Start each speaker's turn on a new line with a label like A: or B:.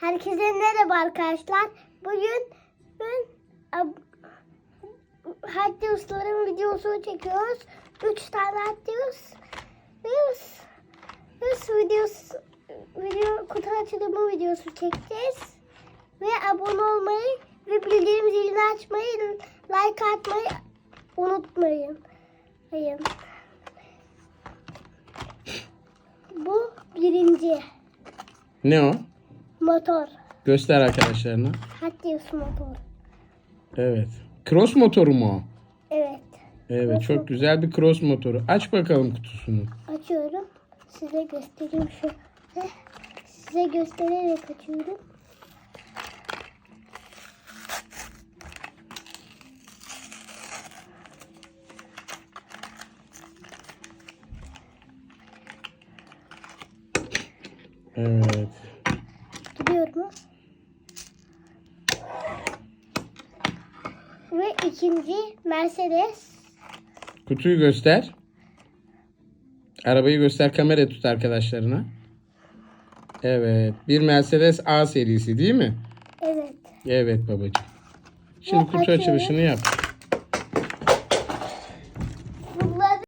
A: Herkese merhaba arkadaşlar. Bugün ben Hadi Ustaların videosunu çekiyoruz. Üç tane Hadi Us- Us videosu video kutu açılımı videosu çekeceğiz. Ve abone olmayı ve bildirim zilini açmayı, like atmayı unutmayın. Hayır. Bu birinci
B: Ne o?
A: Motor.
B: Göster arkadaşlarına.
A: Hadi Us motor.
B: Evet. Cross motoru mu o?
A: Evet.
B: Evet
A: Cross
B: çok
A: motor.
B: güzel bir cross motoru. Aç bakalım kutusunu.
A: Açıyorum. Size göstereyim şu. Heh. Size göstererek açıyorum.
B: Evet.
A: Gidiyorum. Ve ikinci Mercedes.
B: Kutuyu göster. Arabayı göster kamera tut arkadaşlarına. Evet. Bir Mercedes A serisi değil mi?
A: Evet.
B: Evet babacığım. Şimdi
A: Ve
B: kutu
A: açıyoruz.
B: açılışını yap.